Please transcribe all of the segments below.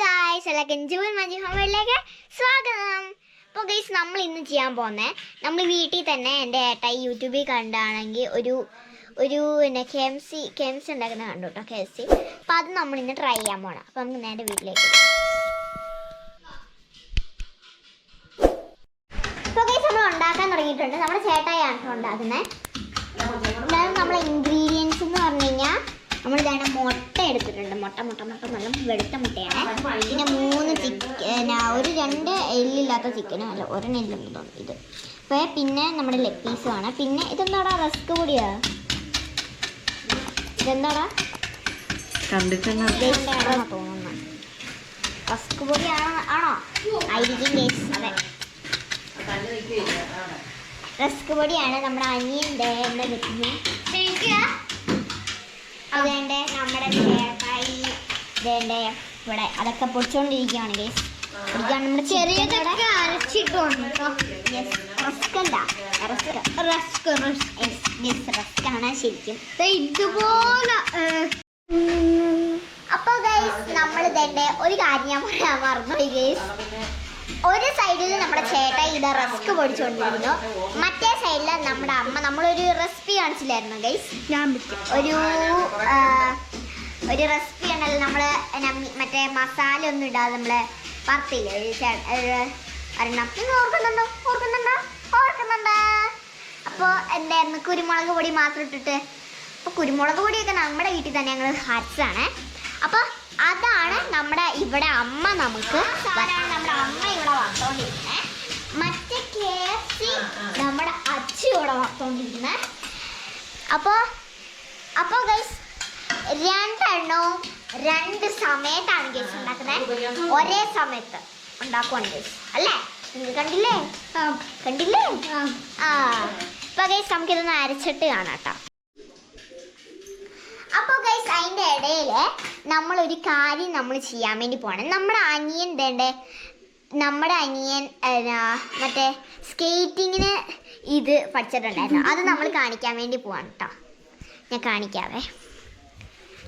Guys അല്ല June Manju ഹോമിലേക്ക് സ്വാഗതം. അപ്പോൾ ഗൈസ് നമ്മൾ ഇന്ന് ചെയ്യാൻ പോകുന്നത് നമ്മൾ വീട്ടിൽ തന്നെ എന്റെ ഏട്ട യൂട്യൂബിൽ കണ്ടാണെങ്കിൽ ഒരു ഒരു പിന്നെ K M C K M C ഉണ്ടാക്കുന്ന കണ്ടു കേട്ടോ കെ എഫ് സി അപ്പോൾ അത് നമ്മൾ ഇന്ന് ട്രൈ ചെയ്യാൻ പോകണം അപ്പോൾ നമുക്ക് നേരെ വീട്ടിലേക്ക് ഇപ്പോൾ ഗൈസ് നമ്മൾ ഉണ്ടാക്കാൻ തുടങ്ങിയിട്ടുണ്ട്. നമ്മുടെ ചേട്ടായാണ് ഉണ്ടാക്കുന്നത്. നമ്മൾ ഇൻഗ്രീഡിയൻസ് എന്ന് പറഞ്ഞു കഴിഞ്ഞാൽ നമ്മൾ ഇതാണ് മുട്ട എടുത്തിട്ടുണ്ട്. മുട്ട മുട്ട മുട്ട നല്ല വെളുത്ത മുട്ടയാണ്. പിന്നെ മൂന്ന് ചിക്കൻ ഒരു രണ്ട് എല്ലില്ലാത്ത ചിക്കനും അല്ല ഒരെണ്ണം എല്ലുണ്ട് തോന്നുന്നു ഇത്. അപ്പോൾ പിന്നെ നമ്മുടെ ലെഗ് പീസുമാണ് പിന്നെ ഇതെന്താടാ? റസ്ക് കൂടിയാ ഇതെന്താടാ? തോന്നുന്നു? റസ്ക് പൊടിയാണോ ആണോ? ആയിരിക്കും അതെ. റസ്ക് പൊടിയാണ് നമ്മുടെ അനിയന്റെ എന്താ വെക്കുന്നത് അതേണ്ട നമ്മുടെ ചേട്ടായി ഇതേണ്ട ഇവിടെ അതൊക്കെ പൊടിച്ചോണ്ടിരിക്കുകയാണ് ഗേസ് പൊടിക്കാൻ നമ്മുടെ ചെറിയതൊക്കെ അരച്ചിട്ടുണ്ട് റസ്ക് അല്ല. റസ്ക് റസ്ക് ആണ് ശരിക്കും. ഇതുപോലെ അപ്പൊ ഗൈസ് നമ്മൾ ഇതേണ്ട ഒരു കാര്യം ഞാൻ പറയാൻ മറന്നുപോയി ഗൈസ് ഒരു സൈഡിൽ നമ്മുടെ ചേട്ട ഇത് റസ്ക് പൊടിച്ചുകൊണ്ടിരുന്നു മറ്റേ സൈഡിൽ നമ്മുടെ അമ്മ നമ്മളൊരു റെസിപ്പി കാണിച്ചില്ലായിരുന്നു ഗൈസ് ഞാൻ ഒരു ഒരു റെസിപ്പി ഉണ്ടല്ലോ നമ്മൾ മറ്റേ മസാല ഒന്നും ഇടാതെ നമ്മളെ വറുത്തില്ലേ ഒരെണ്ണം. നിങ്ങൾ ഓർക്കുന്നുണ്ടോ? ഓർക്കുന്നുണ്ടോ? ഓർക്കുന്നുണ്ട്? അപ്പോൾ എന്തായിരുന്നു? കുരുമുളക് പൊടി മാത്രം ഇട്ടിട്ട്. അപ്പോൾ കുരുമുളക് പൊടിയൊക്കെ നമ്മുടെ വീട്ടിൽ തന്നെ ഞങ്ങൾ അരച്ചതാണ് അപ്പോൾ അതാണ് നമ്മുടെ ഇവിടെ അമ്മ നമുക്ക് നമ്മുടെ അമ്മ ഇവിടെ വറുത്തോണ്ടിരിക്കുന്നത് മറ്റേ കെ എഫ് സി നമ്മുടെ അച്ഛൻ ഇവിടെ വറുത്തോണ്ടിരിക്കുന്നത് അപ്പോൾ അപ്പോൾ ഗൈസ് രണ്ടെണ്ണവും രണ്ട് സമയത്താണ് ഗേസ് ഉണ്ടാക്കുന്നത്. ഒരേ സമയത്ത് ഉണ്ടാക്കുവാണ് ഗേസ് അല്ലേ? നിങ്ങൾ കണ്ടില്ലേ? കണ്ടില്ലേ? ആ. ഇപ്പൊ ഗൈസ് നമുക്കിതൊന്ന് അരച്ചിട്ട് കാണാം കേട്ടോ അപ്പോൾ ഗൈസ് അതിന്റെ ഇടയിൽ നമ്മളൊരു കാര്യം നമ്മൾ ചെയ്യാൻ വേണ്ടി പോകണം നമ്മുടെ അനിയൻ തേണ്ടേ നമ്മുടെ അനിയൻ മറ്റേ സ്കേറ്റിങ്ങിന് ഇത് പഠിച്ചിട്ടുണ്ടായിരുന്നു. അത് നമ്മൾ കാണിക്കാൻ വേണ്ടി പോവാണ് കേട്ടോ ഞാൻ കാണിക്കാവേ.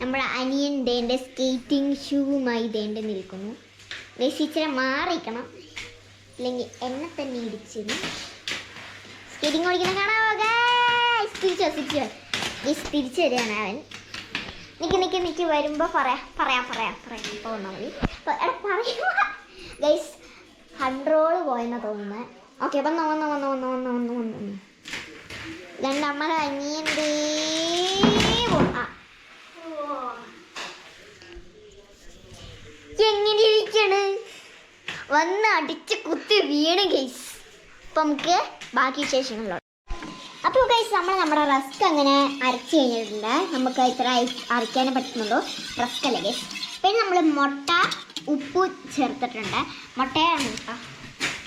നമ്മുടെ അനിയൻ ദേന്റെ സ്കേറ്റിംഗ് ഷൂവുമായി ദേണ്ട് നിൽക്കുന്നു. രസിച്ചിട്ട് മാറിക്കണം അല്ലെങ്കിൽ എന്നെ തന്നെ ഇടിച്ചിരുന്നു. സ്കേറ്റിംഗ് ഓടിക്കുന്ന കാണാവോ തിരിച്ചോ തിരിച്ചോ. ജസ്റ്റ് തിരിച്ചു വരികയാണ് അവൻ. നിൽക്ക് നിൽക്ക് നിൽക്ക് വരുമ്പോൾ പറയാം പറയാം പറയാം പറയാം. ഇപ്പോൾ വന്നാൽ മതി. അപ്പോൾ എടാ പറയുക ഗൈസ് കൺട്രോൾ പോയെന്നാണ് തോന്നുന്നത് ഓക്കെ അപ്പം വന്നു വന്നു വന്നു വന്നു വന്നു വന്നു വന്നു. രണ്ടമ്മ അനിയന്റെ എങ്ങനെ ഇരിക്കണ് വന്ന് അടിച്ച് കുത്തി വീണ് ഗൈസ് അപ്പം നമുക്ക് ബാക്കി വിശേഷങ്ങളിലോട്ട് അപ്പോൾ ഗൈസ് നമ്മൾ നമ്മുടെ റസ്ക് അങ്ങനെ അരച്ച് കഴിഞ്ഞിട്ടുണ്ട്. നമുക്ക് ഇത്ര അരയ്ക്കാനേ പറ്റുന്നുള്ളൂ. റസ്ക് അല്ലേ ഗൈസ് പിന്നെ നമ്മൾ മുട്ട ഉപ്പ് ചേർത്തിട്ടുണ്ട്. മുട്ടയാണ് കേട്ടോ.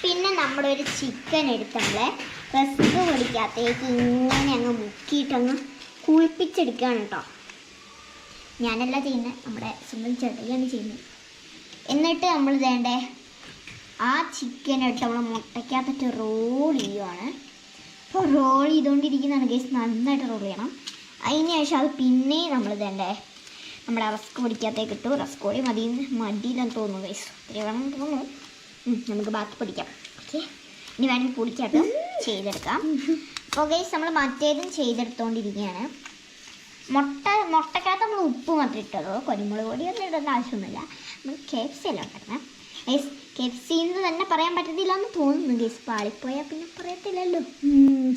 പിന്നെ നമ്മളൊരു ചിക്കൻ എടുത്ത് നമ്മൾ റസ്ക് പൊടിക്കാത്തേക്ക് ഇങ്ങനെ അങ്ങ് മുക്കിയിട്ടങ്ങ് കുളിപ്പിച്ചെടുക്കുകയാണ് കേട്ടോ. ഞാനല്ല ചെയ്യുന്നത്. നമ്മുടെ സ്വന്തം ചേട്ടയാണ് ചെയ്യുന്നത്. എന്നിട്ട് നമ്മൾ വേണ്ടേ ആ ചിക്കൻ എടുത്ത് നമ്മൾ മുട്ടയ്ക്കകത്തിട്ട് റോൾ ചെയ്യുവാണ്. അപ്പോൾ റോൾ ചെയ്തുകൊണ്ടിരിക്കുന്നതാണ് ഗൈസ് നന്നായിട്ട് റോൾ ചെയ്യണം. അതിന് ശേഷം അത് പിന്നെയും നമ്മൾ ഇതേണ്ടേ നമ്മുടെ റസ്ക് പൊടിക്കാത്തേക്ക് ഇട്ടു. റസ്ക് പൊടി മതി മടിയില്ലെന്ന് തോന്നുന്നു ഗൈസ് ഒത്തിരി വേണം തോന്നുന്നു. നമുക്ക് ബാക്കി പൊടിക്കാം. ഓക്കെ. ഇനി വേണമെങ്കിൽ പൊടിക്കാട്ടും ചെയ്തെടുക്കാം. അപ്പോൾ ഗൈസ് നമ്മൾ മറ്റേതും ചെയ്തെടുത്തുകൊണ്ടിരിക്കുകയാണ് മുട്ട മുട്ടക്കകത്ത് നമ്മൾ ഉപ്പ് മാത്രം ഇട്ടുള്ളൂ കുരുമുളക് പൊടി ഒന്നും ഇടേണ്ട ആവശ്യമൊന്നുമില്ല. നമ്മൾ കെ എഫ് സി അല്ല ഉണ്ടാക്കുന്നത്? ഗൈസ് കെ എഫ് സി എന്ന് തന്നെ പറയാൻ പറ്റത്തില്ല എന്ന് തോന്നുന്നു. ഗൈസ് പാളിപ്പോയാൽ പിന്നെ പറയത്തില്ലല്ലോ.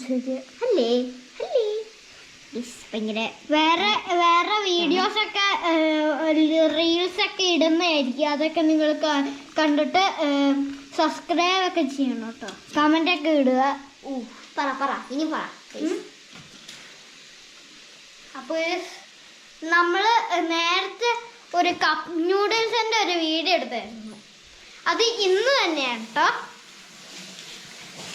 ശരി. അല്ലേ? അല്ലേ? ഗൈസ് ഭയങ്കര വേറെ വേറെ വീഡിയോസ് ഒക്കെ റീൽസ് ഒക്കെ ഇടുന്നതായിരിക്കും. അതൊക്കെ നിങ്ങൾ കണ്ടിട്ട് സബ്സ്ക്രൈബ് ഒക്കെ ചെയ്യണം കേട്ടോ. കമന്റ് ഒക്കെ ഇടുക. ഓ പറ പറ. ഇനി പറ. അപ്പോൾ നമ്മൾ നേരത്തെ ഒരു കപ്പ് ന്യൂഡിൽസിന്റെ ഒരു വീഡിയോ എടുത്തായിരുന്നു അത് ഇന്ന് തന്നെയാണ് കേട്ടോ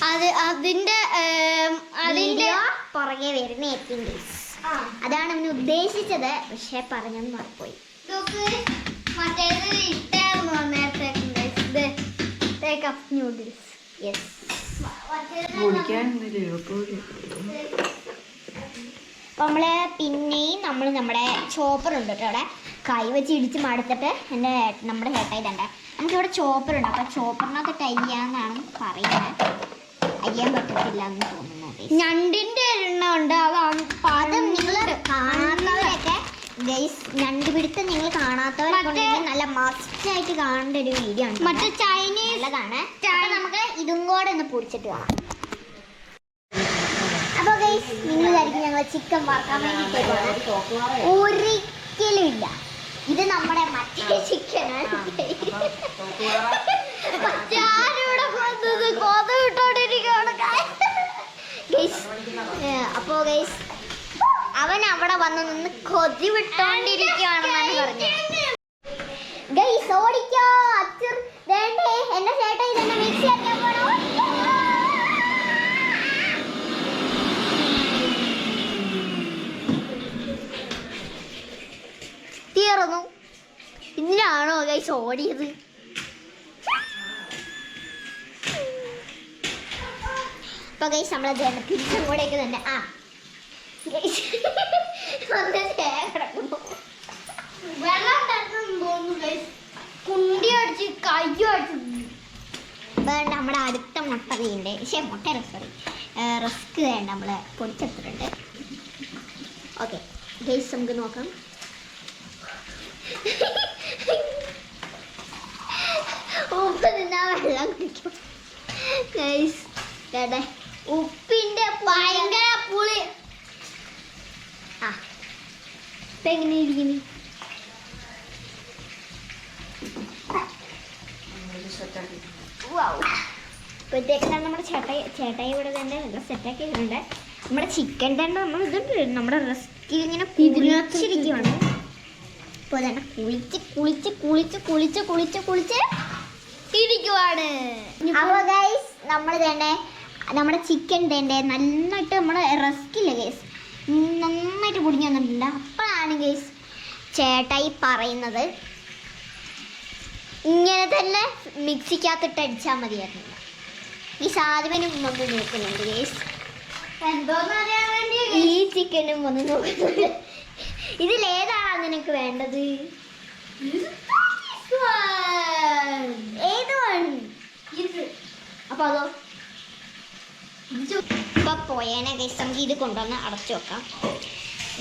അത് അതിന്റെ അതിന്റെ അതിന്റെ Video പുറകെ വരുന്ന ഗൈസ് അതാണ് അവന് ഉദ്ദേശിച്ചത്. പക്ഷെ പറഞ്ഞെന്ന് മറപ്പോയി മറ്റേത് ഇട്ടായിരുന്നു നേരത്തെ കപ്പ് നൂഡിൽസ് യെസ് അപ്പോൾ നമ്മൾ പിന്നെയും നമ്മൾ നമ്മുടെ ചോപ്പർ ഉണ്ട് കേട്ടോ അവിടെ. കൈ വെച്ച് ഇടിച്ച് മടുത്തിട്ട് എന്റെ നമ്മുടെ ചേട്ടായി തണ്ട നമുക്കിവിടെ ചോപ്പർ ഉണ്ട്. അപ്പോൾ ചോപ്പറിനകത്ത് കയ്യാന്നാണ് പറയുന്നത്. അയ്യാൻ പറ്റത്തില്ല എന്ന് തോന്നുന്നു ഞണ്ടിന്റെ എണ്ണ ഉണ്ട്. അതാണ് പാദം നിങ്ങൾ കാണാത്തവരൊക്കെ ഗൈസ് ഞണ്ടുപിടുത്തം നിങ്ങൾ കാണാത്തവരൊക്കെ നല്ല മസ്റ്റായിട്ട് കാണേണ്ട ഒരു വീഡിയോ ആണ് മറ്റേ ചൈനീസ് അപ്പൊ നമുക്ക് ഇതും കൂടെ ഒന്ന് പൊടിച്ചിട്ട് കാണാം. ഗൈസ് ഞങ്ങളെ വിചാരിക്കും ഞങ്ങൾ ചിക്കൻ വറക്കാൻ വേണ്ടി ഒരിക്കലും ഇല്ല ഇത് നമ്മുടെ മറ്റേ ചിക്കനാണ് ഞാനിവിടെ വന്നത് കൊത വിട്ടോണ്ടിരിക്കുകയാണ് ഗൈസ് അപ്പോ ഗൈസ് അവൻ അവിടെ വന്ന് നിന്ന് കൊതി വിട്ടോണ്ടിരിക്കുകയാണെന്നാണ് പറഞ്ഞത്. ഗൈസ് ഓടിക്കോ അച്ഛൻ. വേണ്ടേ എന്റെ ചേട്ടൻ ഇതെന്നെ മിക്സി ആക്കാൻ പോണോ തീർന്നു ഇതിനാണോ ഗൈസ് ഓടിയത്. അപ്പൊ ഗൈസ് നമ്മളെ തിരിച്ചും കൂടെയൊക്കെ തന്നെ. ആ. വന്ന് നമ്മുടെ അടുത്ത മുട്ട തീണ്ട് പക്ഷേ മുട്ട സോറി റിസ്ക് വേണ്ട നമ്മൾ പൊടിച്ചെടുത്തിട്ടുണ്ട്. ഓക്കെ ഗൈസ് നമുക്ക് നോക്കാം. ഉപ്പ് നിന്നാ വെള്ളം കേട്ടെ ഉപ്പിന്റെ ഭയങ്കര പുളി. ആ. ഇപ്പൊ എങ്ങനെ ഇരിക്കുന്നു? ഇപ്പോഴത്തേക്കാണ് നമ്മുടെ ചേട്ടായി ചേട്ടായി ഇവിടെ തന്നെ നല്ല സെറ്റാക്കി ഇട്ടുണ്ട് നമ്മുടെ ചിക്കൻ തന്നെ നമ്മൾ ഇതുണ്ട് നമ്മുടെ റെസ്കി ഇങ്ങനെ കുളിച്ചിരിക്കുവാണ് ഇപ്പോൾ തന്നെ കുളിച്ച് കുളിച്ച് കുളിച്ച് കുളിച്ച് കുളിച്ച് കുളിച്ച് ഇരിക്കുവാണ് അപ്പോൾ ഗൈസ് നമ്മൾ തന്നെ നമ്മുടെ ചിക്കൻ തന്നെ നന്നായിട്ട് നമ്മുടെ റെസ്കില്ല ഗൈസ് നന്നായിട്ട് പൊടിഞ്ഞു വന്നിട്ടുണ്ട്. അപ്പോഴാണ് ഗൈസ് ചേട്ടായി പറയുന്നത് ഇങ്ങനെ തന്നെ മിക്സിക്കകത്തിട്ട് അടിച്ചാൽ മതിയായിരുന്നു. ഈ സാധനം വന്ന് നോക്കുന്നുണ്ട് ഗേസ് ഈ ചിക്കനും വന്ന് നോക്കുന്നുണ്ട്. ഇതിലേതാണ് നിനക്ക് വേണ്ടത് ഏത് വേണം ഇത് അപ്പൊ അതോ ഇപ്പൊ പോയേനെ ഗൈസ് നമുക്ക് ഇത് കൊണ്ടുവന്ന് അടച്ചു വെക്കാം.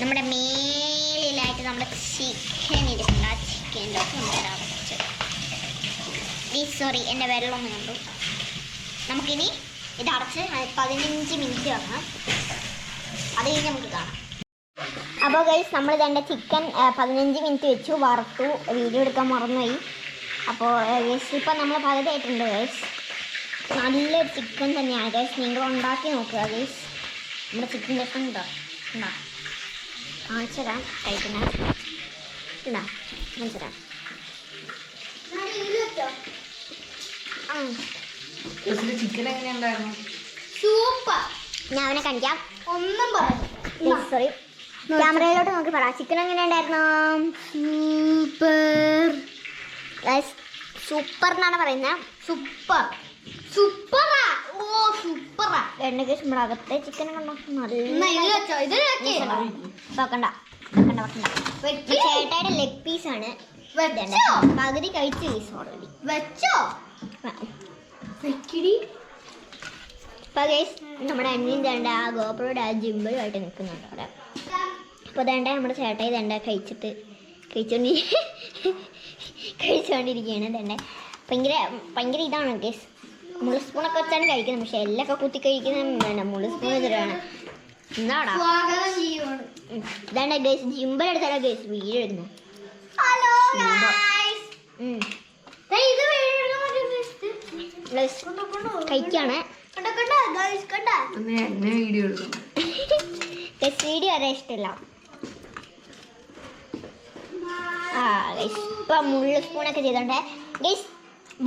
നമ്മുടെ മേലിലായിട്ട് നമ്മുടെ ചിക്കൻ ഇരിക്കുന്നുണ്ട് ആ ചിക്കന്റെ ഒക്കെ സോറി എന്റെ വെള്ളം ഒന്ന് കണ്ടു. നമുക്കിനി ഇത് അടച്ച് പതിനഞ്ച് മിനിറ്റ് വെക്കണം അത് കഴിഞ്ഞ് നമുക്ക് കാണാം. അപ്പോൾ ഗൈസ് നമ്മൾ ഇതെന്റെ ചിക്കൻ പതിനഞ്ച് മിനിറ്റ് വെച്ചു. വറുത്തു. വീഡിയോ എടുക്കാൻ മറന്നുപോയി. അപ്പോൾ ഗൈസ് ഇപ്പം നമ്മൾ പകുതിയായിട്ടുണ്ട് ഗൈസ് നല്ലൊരു ചിക്കൻ തന്നെയാണ് ഗൈസ് നിങ്ങൾ ഉണ്ടാക്കി നോക്കുക ഗൈസ് നമ്മുടെ ചിക്കൻ ചിക്കൻ ഉണ്ടോ? ഉണ്ടോ? കാണിച്ചു തരാം കഴിക്കുന്ന ഉണ്ടോ കാണിച്ചു തരാം സൂപ്പർ. ഞാൻ അവനെ കാണിക്കാം. ഒന്നും പറഞ്ഞു സോറി ക്യാമറയിലോട്ട് നോക്കി പറ. ചിക്കൻ എങ്ങനെ ഉണ്ടായിരുന്നു സൂപ്പർ സൂപ്പർ എന്നാണ് പറയുന്നത് സൂപ്പർ. സൂപ്പറാ. ഓ സൂപ്പറാ. രണ്ട് കേസ് നമ്മുടെ അകത്തെ ചിക്കൻ കണ്ടോ. വെക്കണ്ട വെക്കണ്ട വെക്കണ്ട. ചേട്ടായുടെ ലെഗ് പീസ് ആണ്. പകുതി കഴിച്ച പീസ് ഓൾറെഡി വെച്ചോ? വെക്കിടി. ഇപ്പൊ ഗൈസ് നമ്മുടെ അന്യൻ തേണ്ട ആ ഗോപുരയുടെ ആ ജിമ്പിളുമായിട്ട് നിൽക്കുന്നുണ്ട് അവിടെ. അപ്പോൾ തേണ്ട നമ്മുടെ ചേട്ടായി തേണ്ട കഴിച്ചിട്ട് കഴിച്ചോണ്ടി കഴിച്ചുകൊണ്ടിരിക്കുകയാണ് തേണ്ട ഭയങ്കര ഭയങ്കര ഇതാണ് ഗൈസ് മുളു സ്പൂണൊക്കെ വെച്ചാണ് കഴിക്കുന്നത്. പക്ഷെ എല്ലൊക്കെ കുത്തി കഴിക്കുന്നത് വേണ്ട മുളി സ്പൂൺ എതിരാണ്. എന്നാടാ ഇതാണ്ട് ഗൈസ് ജിമ്പിലെടുത്താലോ ഗൈസ് വീഡിയോ എടുക്കുന്നു. കഴിക്കാണ് വീഡിയോ വരെ ഇഷ്ടമില്ല ആ ഗൈസ് ഇപ്പൊ മുള്ളു സ്പൂണൊക്കെ ചെയ്തോണ്ടേ. ഗൈസ്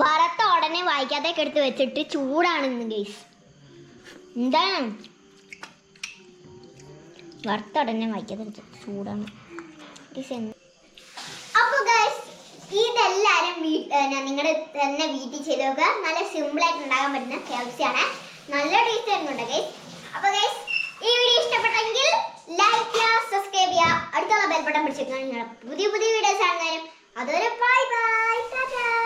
വറുത്ത ഉടനെ വായിക്കാത്തേക്ക് എടുത്ത് വെച്ചിട്ട് ചൂടാണ് ഇന്ന് എന്താണ്? വറുത്ത ഉടനെ വായിക്കാതെ ചൂടാണ്. ഗൈസ് എന്ത്? അപ്പൊ ഗൈസ് ഇതെല്ലാരും നിങ്ങളുടെ തന്നെ വീട്ടിൽ ചെയ്ത് നോക്കുക. നല്ല സിമ്പിൾ ആയിട്ട് ഉണ്ടാക്കാൻ പറ്റുന്ന ഹെൽപ്സി ആണ്. നല്ല ടേസ്റ്റ് ആയിരുന്നുണ്ട് ഗൈസ് അപ്പോൾ ഗൈസ് ഈ വീഡിയോ ഇഷ്ടപ്പെട്ടെങ്കിൽ ലൈക്ക് ചെയ്യുക സബ്സ്ക്രൈബ് ചെയ്യുക. അടുത്തുള്ള ബെൽബട്ടൺ ബട്ടൺ നിങ്ങളുടെ പുതിയ പുതിയ വീഡിയോസ് ആണെന്നാലും അതുവരെ ബൈ കാണുന്നതിനും